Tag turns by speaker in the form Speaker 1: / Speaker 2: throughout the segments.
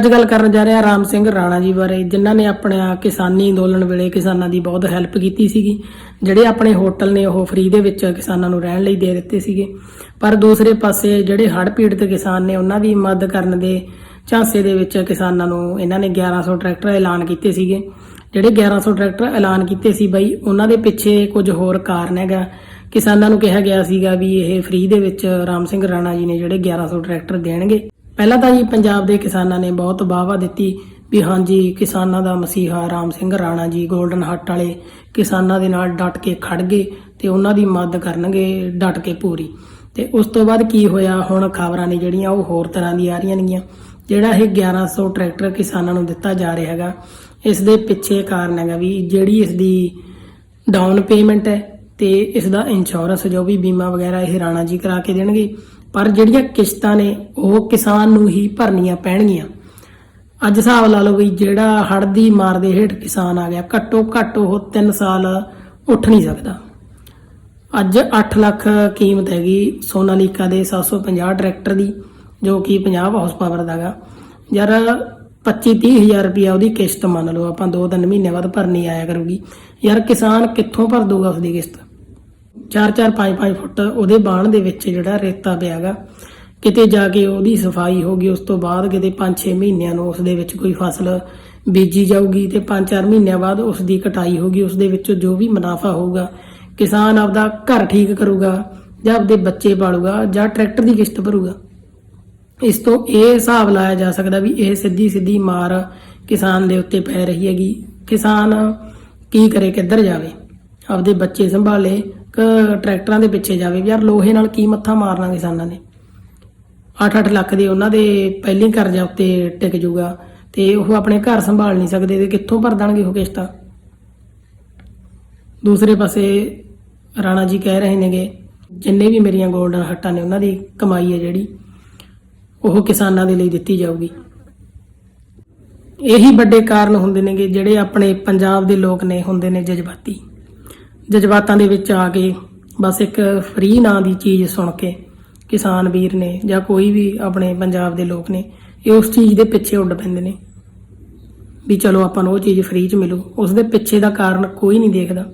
Speaker 1: ਅੱਜ ਗੱਲ ਕਰਨ ਜਾ ਰਿਹਾ ਰਾਮ ਸਿੰਘ ਰਾਣਾ ਜੀ ਬਾਰੇ, ਜਿਨ੍ਹਾਂ ਨੇ ਆਪਣਾ ਕਿਸਾਨੀ ਅੰਦੋਲਨ ਵੇਲੇ ਕਿਸਾਨਾਂ ਦੀ ਬਹੁਤ ਹੈਲਪ ਕੀਤੀ ਸੀਗੀ, ਜਿਹੜੇ ਆਪਣੇ ਹੋਟਲ ਨੇ ਉਹ ਫ੍ਰੀ ਦੇ ਵਿੱਚ ਕਿਸਾਨਾਂ ਨੂੰ ਰਹਿਣ ਲਈ ਦੇ ਦਿੱਤੇ ਸੀਗੇ। ਪਰ ਦੂਸਰੇ ਪਾਸੇ ਜਿਹੜੇ ਹੜ੍ਹ ਪੀੜਤ ਕਿਸਾਨ ਨੇ, ਉਹਨਾਂ ਦੀ ਮਦਦ ਕਰਨ ਦੇ ਝਾਂਸੇ ਦੇ ਵਿੱਚ ਕਿਸਾਨਾਂ ਨੂੰ ਇਹਨਾਂ ਨੇ 1100 ਟਰੈਕਟਰ ਐਲਾਨ ਕੀਤੇ ਸੀਗੇ। ਜਿਹੜੇ 1100 ਟਰੈਕਟਰ ਐਲਾਨ ਕੀਤੇ ਸੀ ਬਈ, ਉਹਨਾਂ ਦੇ ਪਿੱਛੇ ਕੁਝ ਹੋਰ ਕਾਰਨ ਹੈਗਾ। ਕਿਸਾਨਾਂ ਨੂੰ ਕਿਹਾ ਗਿਆ ਸੀਗਾ ਵੀ ਇਹ ਫ੍ਰੀ ਦੇ ਵਿੱਚ ਰਾਮ ਸਿੰਘ ਰਾਣਾ ਜੀ ਨੇ ਜਿਹੜੇ 1100 ਟਰੈਕਟਰ ਦੇਣਗੇ। ਪਹਿਲਾਂ ਤਾਂ ਜੀ ਪੰਜਾਬ ਦੇ ਕਿਸਾਨਾਂ ਨੇ ਬਹੁਤ ਵਾਹਵਾ ਦਿੱਤੀ ਵੀ ਹਾਂਜੀ, ਕਿਸਾਨਾਂ ਦਾ ਮਸੀਹਾ ਰਾਮ ਸਿੰਘ ਰਾਣਾ ਜੀ 골ਡਨ ਹੱਟ ਵਾਲੇ ਕਿਸਾਨਾਂ ਦੇ ਨਾਲ ਡਟ ਕੇ ਖੜ ਗਏ ਤੇ ਉਹਨਾਂ ਦੀ ਮਦਦ ਕਰਨਗੇ ਡਟ ਕੇ ਪੂਰੀ। ਤੇ ਉਸ ਤੋਂ ਬਾਅਦ ਕੀ ਹੋਇਆ? ਹੁਣ ਖਬਰਾਂ ਨੇ ਜਿਹੜੀਆਂ ਉਹ ਹੋਰ ਤਰ੍ਹਾਂ ਦੀ ਆ ਰਹੀਆਂ ਨੇਗੀਆਂ। ਜਿਹੜਾ ਇਹ 1100 ਟਰੈਕਟਰ ਕਿਸਾਨਾਂ ਨੂੰ ਦਿੱਤਾ ਜਾ ਰਿਹਾ ਹੈਗਾ, ਇਸ ਦੇ ਪਿੱਛੇ ਕਾਰਨ ਹੈਗਾ ਵੀ ਜਿਹੜੀ ਇਸ ਦੀ ਡਾਊਨ ਪੇਮੈਂਟ ਹੈ ਤੇ ਇਸ ਦਾ ਇੰਸ਼ੋਰੈਂਸ ਜੋ ਵੀ ਬੀਮਾ ਵਗੈਰਾ ਇਹ ਰਾਣਾ ਜੀ ਕਰਾ ਕੇ ਦੇਣਗੇ। ਪਰ ਜਿਹੜੀਆਂ ਕਿਸ਼ਤਾਂ ਨੇ, ਉਹ ਕਿਸਾਨ ਨੂੰ ਹੀ ਭਰਨੀਆਂ ਪੈਣਗੀਆਂ। ਅੱਜ ਹਿਸਾਬ ਲਾ ਲਓ ਵੀ ਜਿਹੜਾ ਹੜ੍ਹ ਦੀ ਮਾਰ ਦੇ ਹੇਠ ਕਿਸਾਨ ਆ ਗਿਆ, ਘੱਟੋ ਘੱਟ ਉਹ 3 ਸਾਲ ਉੱਠ ਨਹੀਂ ਸਕਦਾ। ਅੱਜ 8 ਲੱਖ ਕੀਮਤ ਹੈਗੀ ਸੋਨਾਲੀਕਾ ਦੇ 750 ਟਰੈਕਟਰ ਦੀ, ਜੋ ਕਿ 50 ਹਾਰਸ ਪਾਵਰ ਦਾਗਾ ਯਾਰ 25 30 ਹਜ਼ਾਰ ਰੁਪਇਆ ਉਹਦੀ ਕਿਸ਼ਤ ਮੰਨ ਲਓ, ਆਪਾਂ 2-3 ਮਹੀਨੇ ਬਾਅਦ ਭਰਨੀ ਆਇਆ ਕਰੂਗੀ। ਯਾਰ ਕਿਸਾਨ ਕਿੱਥੋਂ ਭਰ ਦੂਗਾ ਉਸਦੀ ਕਿਸ਼ਤ? 4-4 5-5 ਫੁੱਟ ਉਹਦੇ ਬਾਣ ਦੇ ਵਿੱਚ ਜਿਹੜਾ ਰੇਤਾ ਪਿਆਗਾ ਕਿਤੇ ਜਾ ਕੇ ਉਹਦੀ ਸਫ਼ਾਈ ਹੋਗੀ ਉਸ ਤੋਂ ਬਾਅਦ ਕਿਤੇ 5-6 ਮਹੀਨਿਆਂ ਨੂੰ ਉਸ ਦੇ ਵਿੱਚ ਕੋਈ ਫਸਲ ਬੀਜੀ ਜਾਊਗੀ ਤੇ 5-4 ਮਹੀਨਿਆਂ ਬਾਅਦ ਉਸ ਦੀ ਕਟਾਈ ਹੋਗੀ ਉਸ ਦੇ ਵਿੱਚ ਜੋ ਵੀ ਮੁਨਾਫਾ ਹੋਊਗਾ, ਕਿਸਾਨ ਆਪਦਾ ਘਰ ਠੀਕ ਕਰੂਗਾ ਜਾਂ ਆਪਦੇ ਬੱਚੇ ਪਾਲੂਗਾ ਜਾਂ ਟਰੈਕਟਰ ਦੀ ਕਿਸ਼ਤ ਭਰੂਗਾ। ਇਸ ਤੋਂ ਇਹ ਹਿਸਾਬ ਲਾਇਆ ਜਾ ਸਕਦਾ ਵੀ ਇਹ ਸਿੱਧੀ ਸਿੱਧੀ ਮਾਰ ਕਿਸਾਨ ਦੇ ਉੱਤੇ ਪੈ ਰਹੀ ਹੈਗੀ। ਕਿਸਾਨ ਕੀ ਕਰੇ, ਕਿੱਧਰ ਜਾਵੇ? ਆਪਦੇ ਬੱਚੇ ਸੰਭਾਲੇ ਟਰੈਕਟਰਾਂ ਦੇ ਪਿੱਛੇ ਜਾਵੇ ਯਾਰ ਲੋਹੇ ਨਾਲ ਕੀ ਮੱਥਾ ਮਾਰਨਾ ਕਿਸਾਨਾਂ ਨੇ। 8-8 ਲੱਖ ਦੇ ਉਹਨਾਂ ਦੇ ਪਹਿਲੀ ਕਰਜ਼ਾ ਉੱਤੇ ਟਿਕ ਜੂਗਾ ਤੇ ਉਹ ਆਪਣੇ ਘਰ ਸੰਭਾਲ ਨਹੀਂ ਸਕਦੇ ਤੇ ਕਿੱਥੋਂ ਭਰ ਦੇਣਗੇ ਉਹ ਕਿਸ਼ਤਾਂ? ਦੂਸਰੇ ਪਾਸੇ ਰਾਣਾ ਜੀ ਕਹਿ ਰਹੇ ਨੇਗੇ, ਜਿੰਨੇ ਵੀ ਮੇਰੀਆਂ 골ਡਨ ਹੱਟਾਂ ਨੇ ਉਹਨਾਂ ਦੀ ਕਮਾਈ ਹੈ ਜਿਹੜੀ, ਉਹ ਕਿਸਾਨਾਂ ਦੇ ਲਈ ਦਿੱਤੀ ਜਾਊਗੀ। ਇਹੀ ਵੱਡੇ ਕਾਰਨ ਹੁੰਦੇ ਨੇਗੇ ਜਿਹੜੇ ਆਪਣੇ ਪੰਜਾਬ ਦੇ ਲੋਕ ਨੇ, ਹੁੰਦੇ ਨੇ ਜਜ਼ਬਾਤੀ। ਜਜ਼ਬਾਤਾਂ ਦੇ ਵਿੱਚ ਆ ਕੇ ਬਸ ਇੱਕ ਫ੍ਰੀ ਨਾਂ ਦੀ ਚੀਜ਼ ਸੁਣ ਕੇ ਕਿਸਾਨ ਵੀਰ ਨੇ ਜਾਂ ਕੋਈ ਵੀ ਆਪਣੇ ਪੰਜਾਬ ਦੇ ਲੋਕ ਨੇ, ਇਹ ਉਸ ਚੀਜ਼ ਦੇ ਪਿੱਛੇ ਉੱਡ ਪੈਂਦੇ ਨੇ। ਵੀ ਚਲੋ ਆਪਾਂ ਨੂੰ ਉਹ ਚੀਜ਼ ਫ੍ਰੀ 'ਚ ਮਿਲੂ, ਉਸ ਦੇ ਪਿੱਛੇ ਦਾ ਕਾਰਨ ਕੋਈ ਨਹੀਂ ਦੇਖਦਾ।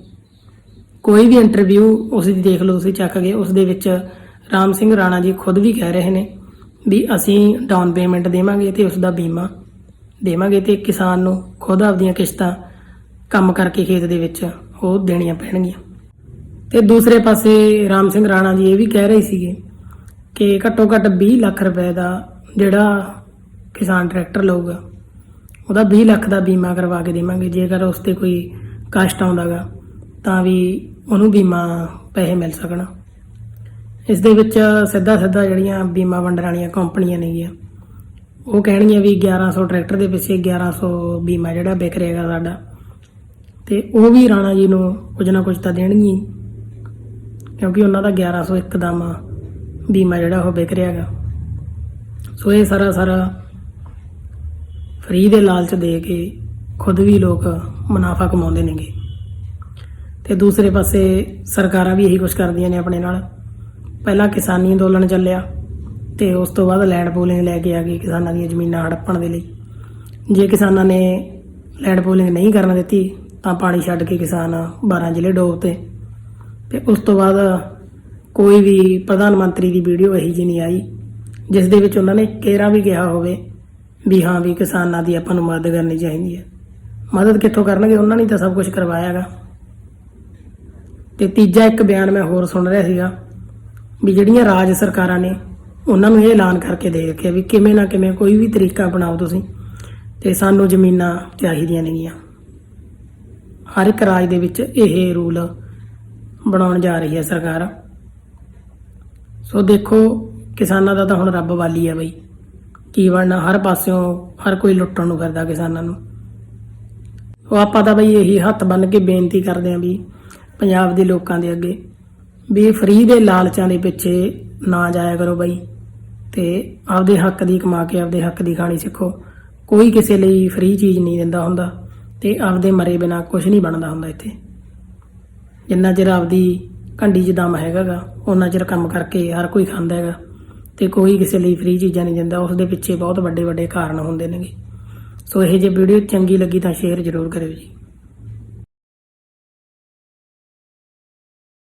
Speaker 1: ਕੋਈ ਵੀ ਇੰਟਰਵਿਊ ਉਸ ਦੀ ਦੇਖ ਲਓ, ਤੁਸੀਂ ਚੱਕ ਕੇ ਉਸ ਦੇ ਵਿੱਚ ਰਾਮ ਸਿੰਘ ਰਾਣਾ ਜੀ ਖੁਦ ਵੀ ਕਹਿ ਰਹੇ ਨੇ ਵੀ ਅਸੀਂ ਡਾਊਨ ਪੇਮੈਂਟ ਦੇਵਾਂਗੇ ਤੇ ਉਸ ਦਾ ਬੀਮਾ ਦੇਵਾਂਗੇ ਤੇ ਕਿਸਾਨ ਨੂੰ ਖੁਦ ਆਪਦੀਆਂ ਕਿਸ਼ਤਾਂ ਕੰਮ ਕਰਕੇ ਖੇਤ ਦੇ ਵਿੱਚ ਉਹ ਦੇਣੀਆਂ ਪੈਣਗੀਆਂ। ਤੇ ਦੂਸਰੇ ਪਾਸੇ ਰਾਮ ਸਿੰਘ ਰਾਣਾ ਜੀ ਇਹ ਵੀ ਕਹਿ ਰਹੇ ਸੀਗੇ ਕਿ ਘੱਟੋ ਘੱਟ 20 ਲੱਖ ਰੁਪਏ ਦਾ ਜਿਹੜਾ ਕਿਸਾਨ ਟਰੈਕਟਰ ਲਊਗਾ, ਉਹਦਾ 20 ਲੱਖ ਦਾ ਬੀਮਾ ਕਰਵਾ ਕੇ ਦੇਵਾਂਗੇ। ਜੇਕਰ ਉਸ ਤੇ ਕੋਈ ਕਸ਼ਟ ਆਉਂਦਾਗਾ, ਤਾਂ ਵੀ ਉਹਨੂੰ ਬੀਮਾ ਪੈਸੇ ਮਿਲ ਸਕਣ। ਇਸ ਦੇ ਵਿੱਚ ਸਿੱਧਾ ਸਿੱਧਾ ਜਿਹੜੀਆਂ ਬੀਮਾ ਵੰਡਣ ਵਾਲੀਆਂ ਕੰਪਨੀਆਂ ਨੇਗੀਆਂ, ਉਹ ਕਹਿਣਗੀਆਂ ਵੀ 1100 ਟਰੈਕਟਰ ਦੇ ਪਿੱਛੇ 1100 ਬੀਮਾ ਜਿਹੜਾ ਵਿਕ ਰਿਹਾਗਾ ਸਾਡਾ। ਤੇ ਉਹ ਵੀ ਰਾਣਾ ਜੀ ਨੂੰ ਕੁਝ ਨਾ ਕੁਝ ਤਾਂ ਦੇਣਗੀਆਂ ਕਿਉਂਕਿ ਉਹਨਾਂ ਦਾ 1100 ਇੱਕਦਮ ਬੀਮਾ ਜਿਹੜਾ ਉਹ ਵਿਕ ਰਿਹਾਗਾ। ਸੋ ਇਹ ਸਾਰਾ ਸਾਰਾ ਫਰੀ ਦੇ ਲਾਲਚ ਦੇ ਕੇ ਖੁਦ ਵੀ ਲੋਕ ਮੁਨਾਫਾ ਕਮਾਉਂਦੇ ਨੇਗੇ। ਤੇ ਦੂਸਰੇ ਪਾਸੇ ਸਰਕਾਰਾਂ ਵੀ ਇਹੀ ਕੁਝ ਕਰਦੀਆਂ ਨੇ ਆਪਣੇ ਨਾਲ। ਪਹਿਲਾਂ ਕਿਸਾਨੀ ਅੰਦੋਲਨ ਚੱਲਿਆ ਤੇ ਉਸ ਤੋਂ ਬਾਅਦ ਲੈਂਡ ਪੂਲਿੰਗ ਲੈ ਕੇ ਆ ਗਈ ਕਿਸਾਨਾਂ ਦੀਆਂ ਜ਼ਮੀਨਾਂ ਹੜੱਪਣ ਦੇ ਲਈ। ਜੇ ਕਿਸਾਨਾਂ ਨੇ ਲੈਂਡ ਪੂਲਿੰਗ ਨਹੀਂ ਕਰਨ ਦਿੱਤੀ ਤਾਂ ਪਾਣੀ ਛੱਡ ਕੇ ਕਿਸਾਨ 12 ਜ਼ਿਲ੍ਹੇ ਡੋਬਤੇ ਤੇ। ਉਸ ਤੋਂ ਬਾਅਦ ਕੋਈ ਵੀ ਪ੍ਰਧਾਨ ਮੰਤਰੀ ਦੀ ਵੀਡੀਓ ਇਹੀ ਜਿਹੀ ਨਹੀਂ ਆਈ, ਜਿਸ ਦੇ ਵਿੱਚ ਉਹਨਾਂ ਨੇ ਕੇਰਾ ਵੀ ਕਿਹਾ ਹੋਵੇ ਵੀ ਹਾਂ ਵੀ ਕਿਸਾਨਾਂ ਦੀ ਆਪਾਂ ਨੂੰ ਮਦਦ ਕਰਨੀ ਚਾਹੀਦੀ ਹੈ। ਮਦਦ ਕਿੱਥੋਂ ਕਰਨਗੇ ਉਹਨਾਂ ਨੇ ਤਾਂ ਸਭ ਕੁਝ ਕਰਵਾਇਆ ਹੈਗਾ ਤੇ ਤੀਜਾ ਇੱਕ ਬਿਆਨ ਮੈਂ ਹੋਰ ਸੁਣ ਰਿਹਾ ਸੀਗਾ ਵੀ ਜਿਹੜੀਆਂ ਰਾਜ ਸਰਕਾਰਾਂ ਨੇ ਉਹਨਾਂ ਨੂੰ ਇਹ ਐਲਾਨ ਕਰਕੇ ਦੇ ਰੱਖਿਆ ਵੀ ਕਿਵੇਂ ਨਾ ਕਿਵੇਂ ਕੋਈ ਵੀ ਤਰੀਕਾ ਬਣਾਓ ਤੁਸੀਂ, ਤੇ ਸਾਨੂੰ ਜ਼ਮੀਨਾਂ ਚਾਹੀਦੀਆਂ ਨੇਗੀਆਂ। ਹਰ ਇੱਕ ਰਾਜ ਦੇ ਵਿੱਚ ਇਹ ਰੂਲ ਬਣਾਉਣ ਜਾ ਰਹੀ ਹੈ ਸਰਕਾਰ। ਸੋ ਦੇਖੋ, ਕਿਸਾਨਾਂ ਦਾ ਤਾਂ ਹੁਣ ਰੱਬ ਵਾਲੀ ਹੈ ਬਈ। ਕੀ ਬਣਨਾ, ਹਰ ਪਾਸਿਓਂ ਹਰ ਕੋਈ ਲੁੱਟਣ ਨੂੰ ਫਿਰਦਾ ਕਿਸਾਨਾਂ ਨੂੰ। ਉਹ ਆਪਾਂ ਤਾਂ ਬਈ ਇਹੀ ਹੱਥ ਬੰਨ ਕੇ ਬੇਨਤੀ ਕਰਦੇ ਆਂ ਵੀ ਪੰਜਾਬ ਦੇ ਲੋਕਾਂ ਦੇ ਅੱਗੇ ਵੀ ਫ੍ਰੀ ਦੇ ਲਾਲਚਾਂ ਦੇ ਪਿੱਛੇ ਨਾ ਜਾਇਆ ਕਰੋ ਬਈ ਤੇ ਆਪਦੇ ਹੱਕ ਦੀ ਕਮਾ ਕੇ ਆਪਦੇ ਹੱਕ ਦੀ ਖਾਣੀ ਸਿੱਖੋ। ਕੋਈ ਕਿਸੇ ਲਈ ਫ੍ਰੀ ਚੀਜ਼ ਨਹੀਂ ਦਿੰਦਾ ਹੁੰਦਾ। ਤੇ ਆਪਦੇ ਮਰੇ ਬਿਨਾ ਕੁਝ ਨਹੀਂ ਬਣਦਾ ਹੁੰਦਾ ਇੱਥੇ। ਜਿੰਨਾ ਚਿਰ ਆਪਦੀ ਘੰਡੀ 'ਚ ਦਮ ਹੈਗਾਗਾ ਉਹਨਾਂ ਚਿਰ ਕੰਮ ਕਰਕੇ ਹਰ ਕੋਈ ਖਾਂਦਾ ਹੈਗਾ ਤੇ ਕੋਈ ਕਿਸੇ ਲਈ ਫ੍ਰੀ ਚੀਜ਼ਾਂ ਨਹੀਂ ਦਿੰਦਾ ਉਸ ਦੇ ਪਿੱਛੇ ਬਹੁਤ ਵੱਡੇ ਵੱਡੇ ਕਾਰਨ ਹੁੰਦੇ ਨੇਗੇ। ਸੋ ਇਹ ਜੇ ਵੀਡੀਓ ਚੰਗੀ ਲੱਗੀ ਤਾਂ ਸ਼ੇਅਰ ਜ਼ਰੂਰ ਕਰਿਓ ਜੀ।